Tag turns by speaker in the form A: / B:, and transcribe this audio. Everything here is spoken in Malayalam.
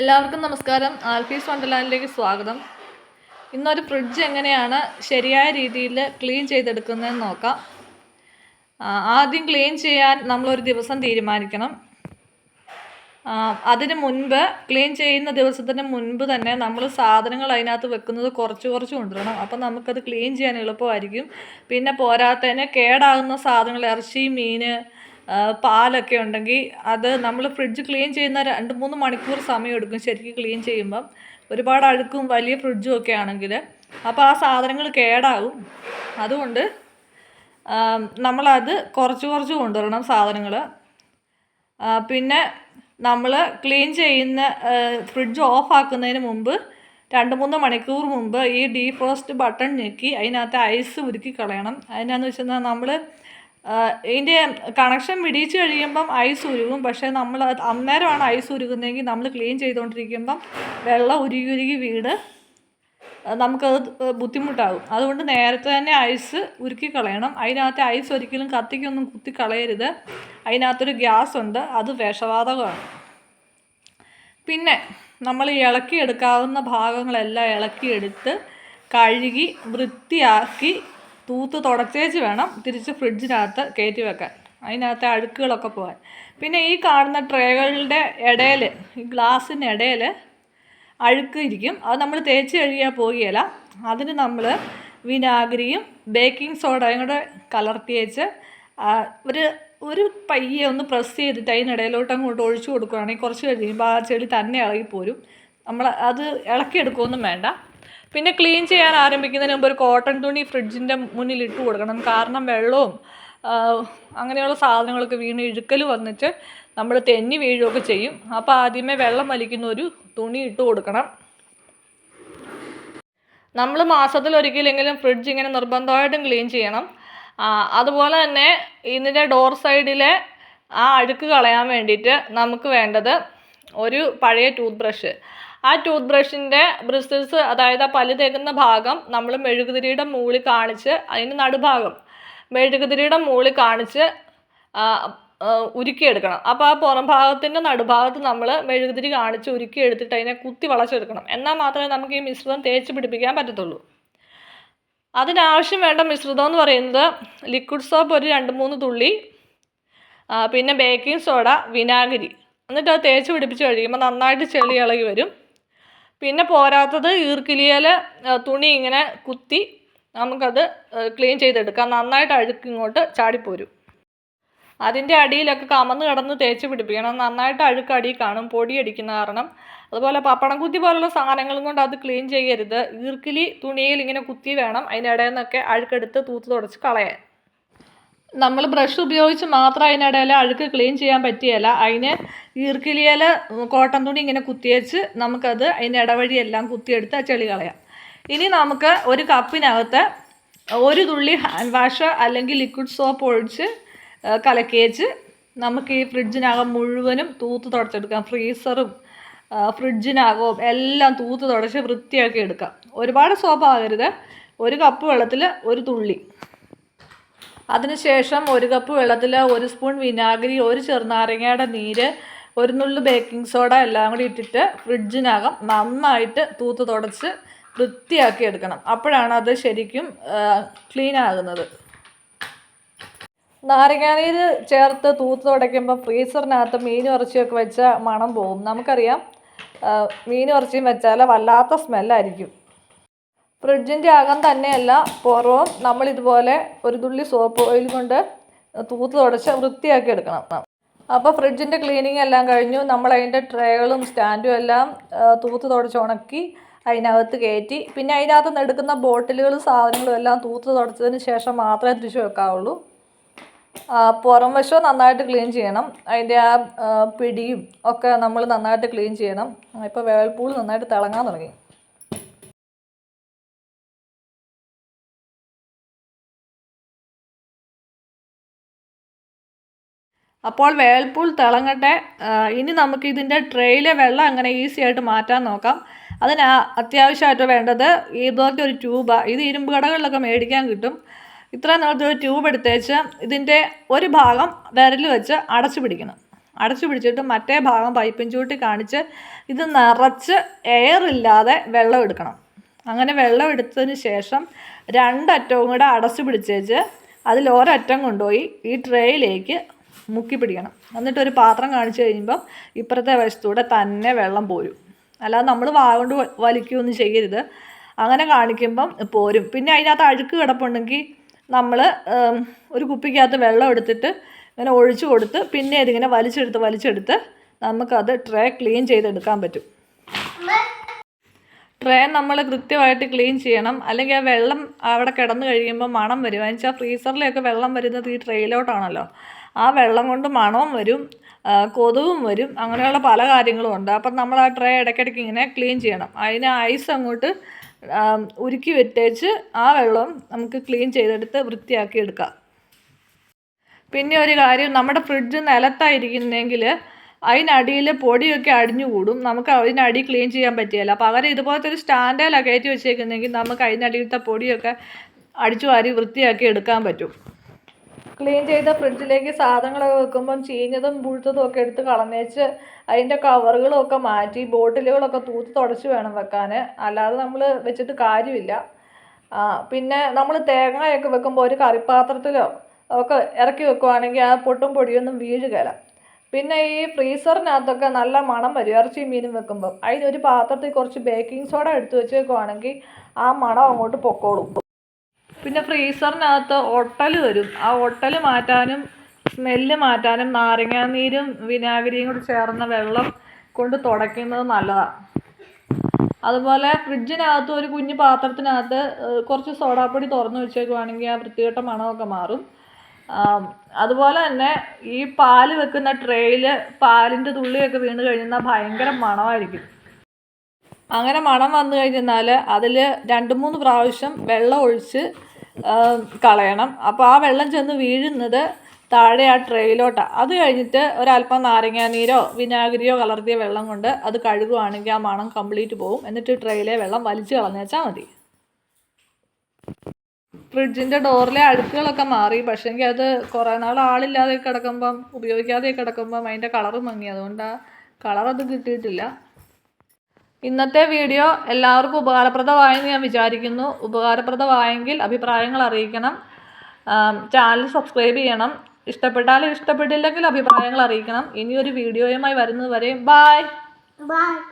A: എല്ലാവർക്കും നമസ്കാരം. ആൽഫീസ് വണ്ടർലാൻഡിലേക്ക് സ്വാഗതം. ഇന്നൊരു ഫ്രിഡ്ജ് എങ്ങനെയാണ് ശരിയായ രീതിയിൽ ക്ലീൻ ചെയ്തെടുക്കുന്നതെന്ന് നോക്കാം. ആദ്യം ക്ലീൻ ചെയ്യാൻ നമ്മളൊരു ദിവസം തീരുമാനിക്കണം. അതിന് മുൻപ് ക്ലീൻ ചെയ്യുന്ന ദിവസത്തിന് മുൻപ് തന്നെ നമ്മൾ സാധനങ്ങൾ അതിനകത്ത് വെക്കുന്നത് കുറച്ച് കുറച്ച് കൊണ്ടുവരണം. അപ്പം നമുക്കത് ക്ലീൻ ചെയ്യാൻ എളുപ്പമായിരിക്കും. പിന്നെ പോരാത്തതിന് കേടാകുന്ന സാധനങ്ങൾ ഇറച്ചി മീൻ പാലൊക്കെ ഉണ്ടെങ്കിൽ അത് നമ്മൾ ഫ്രിഡ്ജ് ക്ലീൻ ചെയ്യുന്ന രണ്ട് മൂന്ന് മണിക്കൂർ സമയം എടുക്കും ശരിക്കും ക്ലീൻ ചെയ്യുമ്പം. ഒരുപാട് അഴുക്കും വലിയ ഫ്രിഡ്ജും ഒക്കെ ആണെങ്കിൽ. അപ്പോൾ ആ സാധനങ്ങൾ കേടാകും അതുകൊണ്ട് നമ്മളത് കുറച്ച് കുറച്ച് കൊണ്ടുവരണം സാധനങ്ങൾ. പിന്നെ നമ്മൾ ക്ലീൻ ചെയ്യുന്ന ഫ്രിഡ്ജ് ഓഫാക്കുന്നതിന് മുമ്പ് രണ്ട് മൂന്ന് മണിക്കൂർ മുമ്പ് ഈ ഡീഫ്രോസ്റ്റ് ബട്ടൺ ഞെക്കി അതിനകത്ത് ഐസ് ഉരുക്കി കളയണം. അതിനാന്ന് വെച്ചാൽ നമ്മൾ ഇതിന്റെ കണക്ഷൻ വിടിയിച്ച് കഴിയുമ്പം ഐസ് ഉരുകും. പക്ഷേ നമ്മൾ അന്നേരമാണ് ഐസ് ഉരുകുന്നതെങ്കിൽ നമ്മൾ ക്ലീൻ ചെയ്തുകൊണ്ടിരിക്കുമ്പം വെള്ളം ഉരുകി ഉരുകി വീട് നമുക്കത് ബുദ്ധിമുട്ടാകും. അതുകൊണ്ട് നേരത്തെ തന്നെ ഐസ് ഉരുക്കി കളയണം. അതിനകത്ത് ഐസ് ഒരിക്കലും കത്തിക്കൊന്നും കുത്തി കളയരുത് അതിനകത്തൊരു ഗ്യാസ് ഉണ്ട്. അത് വിഷവാതകമാണ്. പിന്നെ നമ്മൾ ഇളക്കിയെടുക്കാവുന്ന ഭാഗങ്ങളെല്ലാം ഇളക്കിയെടുത്ത് കഴുകി വൃത്തിയാക്കി തൂത്ത് തുടച്ചേച്ച് വേണം തിരിച്ച് ഫ്രിഡ്ജിനകത്ത് കയറ്റി വെക്കാൻ. അതിനകത്തെ അഴുക്കുകളൊക്കെ പോകാൻ. പിന്നെ ഈ കാണുന്ന ട്രേകളുടെ ഇടയിൽ ഈ ഗ്ലാസ്സിന്റെ ഇടയിൽ അഴുക്ക് ഇരിക്കും. അത് നമ്മൾ തേച്ച് കഴുകിയാൽ പോകുകയില്ല അതിന് നമ്മൾ വിനാഗിരിയും ബേക്കിംഗ് സോഡയും കൂടെ കലർത്തിയേച്ച് ഒരു ഒരു പയ്യെ ഒന്ന് പ്രസ് ചെയ്തിട്ട് അതിനിടയിലോട്ട് അങ്ങോട്ട് ഒഴിച്ചു കൊടുക്കുകയാണെങ്കിൽ കുറച്ച് കഴിയുമ്പോൾ ആ ചെളി തന്നെ ഇളകിപ്പോരും. നമ്മൾ അത് ഇളക്കിയെടുക്കുകയൊന്നും വേണ്ട. പിന്നെ ക്ലീൻ ചെയ്യാൻ ആരംഭിക്കുന്നതിന് മുമ്പ് ഒരു കോട്ടൺ തുണി ഫ്രിഡ്ജിന്റെ മുന്നിൽ ഇട്ട് കൊടുക്കണം. കാരണം വെള്ളവും അങ്ങനെയുള്ള സാധനങ്ങളൊക്കെ വീണ് ഇഴുക്കൽ വന്നിട്ട് നമ്മൾ തെന്നി വീഴുകയൊക്കെ ചെയ്യും. അപ്പോൾ ആദ്യമേ വെള്ളം വലിക്കുന്ന ഒരു തുണി ഇട്ട് കൊടുക്കണം. നമ്മൾ മാസത്തിൽ ഒരിക്കലെങ്കിലും ഫ്രിഡ്ജ് ഇങ്ങനെ നിർബന്ധമായിട്ടും ക്ലീൻ ചെയ്യണം. അതുപോലെ തന്നെ ഇതിന്റെ ഡോർ സൈഡിലെ ആ അഴുക്ക് കളയാൻ വേണ്ടിയിട്ട് നമുക്ക് വേണ്ടത് ഒരു പഴയ ടൂത്ത് ബ്രഷ്. ആ ടൂത്ത് ബ്രഷിന്റെ ബ്രിസിൽസ് അതായത് ആ പല്ല് തേക്കുന്ന ഭാഗം നമ്മൾ മെഴുകുതിരിയുടെ മുകളിൽ കാണിച്ച് അതിന്റെ നടുഭാഗം മെഴുകുതിരിയുടെ മുകളിൽ കാണിച്ച് ഉരുക്കിയെടുക്കണം. അപ്പോൾ ആ പുറം ഭാഗത്തിന്റെ നടുഭാഗത്ത് നമ്മൾ മെഴുകുതിരി കാണിച്ച് ഉരുക്കി എടുത്തിട്ട് അതിനെ കുത്തി വളച്ചെടുക്കണം. എന്നാൽ മാത്രമേ നമുക്ക് ഈ മിശ്രിതം തേച്ച് പിടിപ്പിക്കാൻ പറ്റത്തുള്ളൂ. അതിനാവശ്യം വേണ്ട മിശ്രിതം എന്ന് പറയുന്നത് ലിക്വിഡ് സോപ്പ് ഒരു രണ്ട് മൂന്ന് തുള്ളി പിന്നെ ബേക്കിംഗ് സോഡ വിനാഗിരി. എന്നിട്ട് അത് തേച്ച് പിടിപ്പിച്ച് കഴിയുമ്പോൾ നന്നായിട്ട് ചെളി ഇളകി വരും. പിന്നെ പോരാത്തത് ഈർക്കിലിയിൽ തുണി ഇങ്ങനെ കുത്തി നമുക്കത് ക്ലീൻ ചെയ്തെടുക്കാം. നന്നായിട്ട് അഴുക്ക് ഇങ്ങോട്ട് ചാടിപ്പോരും. അതിന്റെ അടിയിലൊക്കെ കമന്ന് കിടന്ന് തേച്ച് പിടിപ്പിക്കണം. നന്നായിട്ട് അഴുക്ക് അടി കാണും പൊടി അടിക്കുന്ന കാരണം. അതുപോലെ പപ്പടം കുത്തി പോലുള്ള സാധനങ്ങളും കൊണ്ട് അത് ക്ലീൻ ചെയ്യരുത്. ഈർക്കിലി തുണിയിൽ ഇങ്ങനെ കുത്തി വേണം അതിന്റെ ഇടയിൽ നിന്നൊക്കെ അഴുക്കെടുത്ത് തൂത്ത് തുടച്ച് കളയാൻ. നമ്മൾ ബ്രഷ് ഉപയോഗിച്ച് മാത്രം അതിനിടയിൽ അഴുക്ക് ക്ലീൻ ചെയ്യാൻ പറ്റിയല്ല. അതിന് ഈർക്കിലിയൽ കോട്ടൺ തുണി ഇങ്ങനെ കുത്തിയേച്ച് നമുക്കത് അതിന്റെ ഇടവഴിയെല്ലാം കുത്തിയെടുത്ത് ചെളി കളയാം. ഇനി നമുക്ക് ഒരു കപ്പിനകത്ത് ഒരു തുള്ളി ഹാൻഡ് വാഷ് അല്ലെങ്കിൽ ലിക്വിഡ് സോപ്പ് ഒഴിച്ച് കലക്കിയേച്ച് നമുക്ക് ഈ ഫ്രിഡ്ജിനകം മുഴുവനും തൂത്ത് തുടച്ചെടുക്കാം. ഫ്രീസറും ഫ്രിഡ്ജിനകവും എല്ലാം തൂത്ത് തുടച്ച് വൃത്തിയാക്കി എടുക്കാം. ഒരുപാട് സോപ്പ് ആകരുത്. ഒരു കപ്പ് വെള്ളത്തിൽ ഒരു തുള്ളി. അതിനുശേഷം ഒരു കപ്പ് വെള്ളത്തിൽ ഒരു സ്പൂൺ വിനാഗിരി ഒരു ചെറുനാരങ്ങയുടെ നീര് ഒരു നുള്ളു ബേക്കിംഗ് സോഡ എല്ലാം കൂടി ഇട്ടിട്ട് ഫ്രിഡ്ജിനകം നന്നായിട്ട് തൂത്ത് തുടച്ച് വൃത്തിയാക്കി എടുക്കണം. അപ്പോഴാണ് അത് ശരിക്കും ക്ലീൻ ആകുന്നത്. നാരങ്ങാനീര് ചേർത്ത് തൂത്ത് തുടയ്ക്കുമ്പോൾ ഫ്രീസറിനകത്ത് മീൻ ഇറച്ചിയൊക്കെ വെച്ചാൽ മണം പോകും. നമുക്കറിയാം മീൻ ഇറച്ചിയും വെച്ചാൽ വല്ലാത്ത സ്മെല്ലായിരിക്കും ഫ്രിഡ്ജിന്റെ അകം തന്നെയല്ല. പുറവും നമ്മൾ ഇതുപോലെ ഒരു തുള്ളി സോപ്പ് ഓയിൽ കൊണ്ട് തൂത്ത് തുടച്ച് വൃത്തിയാക്കി എടുക്കണം. അപ്പോൾ ഫ്രിഡ്ജിന്റെ ക്ലീനിങ് എല്ലാം കഴിഞ്ഞു. നമ്മൾ അതിന്റെ ട്രേകളും സ്റ്റാൻഡും എല്ലാം തൂത്ത് തുടച്ച് ഉണക്കി അതിനകത്ത് കയറ്റി. പിന്നെ അതിനകത്ത് നിന്ന് എടുക്കുന്ന ബോട്ടിലുകളും സാധനങ്ങളും എല്ലാം തൂത്ത് തുടച്ചതിന് ശേഷം മാത്രമേ തിരിച്ചു വെക്കാവുള്ളൂ. പുറം വശവും നന്നായിട്ട് ക്ലീൻ ചെയ്യണം. അതിന്റെ ആ, പിടിയും ഒക്കെ നമ്മൾ നന്നായിട്ട് ക്ലീൻ ചെയ്യണം. ഇപ്പോൾ വേൾപൂൾ നന്നായിട്ട് തിളങ്ങാൻ തുടങ്ങി. അപ്പോൾ വേൾപൂൾ തിളങ്ങട്ടെ. ഇനി നമുക്ക് ഇതിന്റെ ട്രേയിലെ വെള്ളം അങ്ങനെ ഈസി ആയിട്ട് മാറ്റാൻ നോക്കാം. അതിന് അത്യാവശ്യമായിട്ട് വേണ്ടത് ഇതുപോലത്തെ ഒരു ട്യൂബാണ് ഇത് ഇരുമ്പ് കടകളിലൊക്കെ മേടിക്കാൻ കിട്ടും. ഇത്ര നേരത്തെ ഒരു ട്യൂബ് എടുത്തേച്ച് ഇതിന്റെ ഒരു ഭാഗം വിരൽ വെച്ച് അടച്ചു പിടിക്കണം. അടച്ചു പിടിച്ചിട്ട് മറ്റേ ഭാഗം പൈപ്പിൻ ചൂട്ടി കാണിച്ച് ഇത് നിറച്ച് എയർ ഇല്ലാതെ വെള്ളം എടുക്കണം. അങ്ങനെ വെള്ളം എടുത്തതിന് ശേഷം രണ്ടറ്റവും കൂടെ അടച്ചു പിടിച്ചേച്ച് അതിൽ ഒരറ്റം കൊണ്ടുപോയി ഈ ട്രേയിലേക്ക് മുക്കി പിടിക്കണം എന്നിട്ട് ഒരു പാത്രം കാണിച്ചു കഴിയുമ്പം ഇപ്പുറത്തെ വശത്തൂടെ തന്നെ വെള്ളം പോരും. അല്ലാതെ നമ്മൾ വാഗൊണ്ട് വലിക്കുകയൊന്നും ചെയ്യരുത്. അങ്ങനെ കാണിക്കുമ്പം പോരും. പിന്നെ അതിനകത്ത് അഴുക്ക് കിടപ്പുണ്ടെങ്കിൽ നമ്മൾ ഒരു കുപ്പിക്കകത്ത് വെള്ളം എടുത്തിട്ട് ഇങ്ങനെ ഒഴിച്ചു കൊടുത്ത് പിന്നെ ഇതിങ്ങനെ വലിച്ചെടുത്ത് വലിച്ചെടുത്ത് നമുക്കത് ട്രേ ക്ലീൻ ചെയ്തെടുക്കാൻ പറ്റും. ട്രേ നമ്മൾ കൃത്യമായിട്ട് ക്ലീൻ ചെയ്യണം. അല്ലെങ്കിൽ ആ വെള്ളം അവിടെ കിടന്നു കഴിയുമ്പോൾ മണം വരും. എന്ന് വെച്ചാൽ ഫ്രീസറിലൊക്കെ വെള്ളം വരുന്നത് ഈ ട്രേയിലോട്ടാണല്ലോ ആ വെള്ളം കൊണ്ട് മണവും വരും കൊതുവും വരും. അങ്ങനെയുള്ള പല കാര്യങ്ങളും ഉണ്ട്. അപ്പം നമ്മൾ ആ ട്രേ ഇടയ്ക്കിടയ്ക്ക് ഇങ്ങനെ ക്ലീൻ ചെയ്യണം. അതിന് ഐസ് അങ്ങോട്ട് ഉരുക്കി വിട്ടേച്ച് ആ വെള്ളം നമുക്ക് ക്ലീൻ ചെയ്തെടുത്ത് വൃത്തിയാക്കി എടുക്കാം. പിന്നെ ഒരു കാര്യം നമ്മുടെ ഫ്രിഡ്ജ് നിലത്തായിരിക്കുന്നെങ്കിൽ അതിനടിയിൽ പൊടിയൊക്കെ അടിഞ്ഞു കൂടും നമുക്ക് അതിനടി ക്ലീൻ ചെയ്യാൻ പറ്റിയല്ല. പകരം ഇതുപോലത്തെ ഒരു സ്റ്റാൻഡേലാണ് കയറ്റി വെച്ചേക്കുന്നെങ്കിൽ നമുക്ക് അതിനടിയിലത്തെ പൊടിയൊക്കെ അടിച്ചു വാരി വൃത്തിയാക്കി എടുക്കാൻ പറ്റും. ക്ലീൻ ചെയ്ത ഫ്രിഡ്ജിലേക്ക് സാധനങ്ങളൊക്കെ വെക്കുമ്പം ചീഞ്ഞതും പുഴുത്തതും ഒക്കെ എടുത്ത് കളഞ്ഞേച്ച് അതിന്റെ കവറുകളൊക്കെ മാറ്റി ബോട്ടിലുകളൊക്കെ തൂത്ത് തുടച്ച് വേണം വെക്കാൻ അല്ലാതെ നമ്മൾ വെച്ചിട്ട് കാര്യമില്ല. പിന്നെ നമ്മൾ തേങ്ങയൊക്കെ വെക്കുമ്പോൾ ഒരു കറിപ്പാത്രത്തിലോ ഒക്കെ ഇറക്കി വെക്കുവാണെങ്കിൽ ആ പൊട്ടും പൊടിയൊന്നും വീഴുകയില്ല പിന്നെ ഈ ഫ്രീസറിനകത്തൊക്കെ നല്ല മണം വരും. ഇറച്ചി മീനും വെക്കുമ്പോൾ അതിനൊരു പാത്രത്തിൽ കുറച്ച് ബേക്കിംഗ് സോഡ എടുത്തു വെച്ചേക്കുവാണെങ്കിൽ ആ മണം അങ്ങോട്ട് പൊക്കോളും. പിന്നെ ഫ്രീസറിനകത്ത് ഒട്ടൽ വരും. ആ ഒട്ടൽ മാറ്റാനും സ്മെല്ല് മാറ്റാനും നാരങ്ങാനീരും വിനാഗിരിയും കൂടി ചേർന്ന വെള്ളം കൊണ്ട് തുടയ്ക്കുന്നത് നല്ലതാണ് അതുപോലെ ഫ്രിഡ്ജിനകത്ത് ഒരു കുഞ്ഞു പാത്രത്തിനകത്ത് കുറച്ച് സോഡാപ്പൊടി തുറന്ന് വെച്ചേക്കുവാണെങ്കിൽ ആ വൃത്തികെട്ട മണമൊക്കെ മാറും. അതുപോലെ തന്നെ ഈ പാൽ വെക്കുന്ന ട്രേയിൽ പാലിന്റെ തുള്ളിയൊക്കെ വീണ് കഴിഞ്ഞാൽ ഭയങ്കര മണമായിരിക്കും. അങ്ങനെ മണം വന്നു കഴിഞ്ഞാൽ അതിൽ രണ്ട് മൂന്ന് പ്രാവശ്യം വെള്ളം ഒഴിച്ച് കളയണം. അപ്പോൾ ആ വെള്ളം ചെന്ന് വീഴുന്നത് താഴെ ആ ട്രേയിലോട്ടാണ് അത് കഴിഞ്ഞിട്ട് ഒരല്പം നാരങ്ങാനീരോ വിനാഗിരിയോ കലർത്തിയ വെള്ളം കൊണ്ട് അത് കഴുകുവാണെങ്കിൽ ആ മണം കംപ്ലീറ്റ് പോകും എന്നിട്ട് ട്രേയിലെ വെള്ളം വലിച്ചു കളഞ്ഞേച്ചാൽ മതി. ഫ്രിഡ്ജിന്റെ ഡോറിലെ അഴുക്കുകളൊക്കെ മാറി. പക്ഷേങ്കിൽ അത് കുറേ നാൾ ആളില്ലാതെ കിടക്കുമ്പം ഉപയോഗിക്കാതെ കിടക്കുമ്പം അതിന്റെ കളറ് മങ്ങി. അതുകൊണ്ട് ആ കളറത് കിട്ടിയിട്ടില്ല. ഇന്നത്തെ വീഡിയോ എല്ലാവർക്കും ഉപകാരപ്രദമായെന്ന് ഞാൻ വിചാരിക്കുന്നു. ഉപകാരപ്രദമായെങ്കിൽ അഭിപ്രായങ്ങൾ അറിയിക്കണം. ചാനൽ സബ്സ്ക്രൈബ് ചെയ്യണം. ഇഷ്ടപ്പെട്ടാലും ഇഷ്ടപ്പെട്ടില്ലെങ്കിൽ അഭിപ്രായങ്ങൾ അറിയിക്കണം. ഇനിയൊരു വീഡിയോയുമായി വരുന്നത് വരെ ബായ്
B: Bye.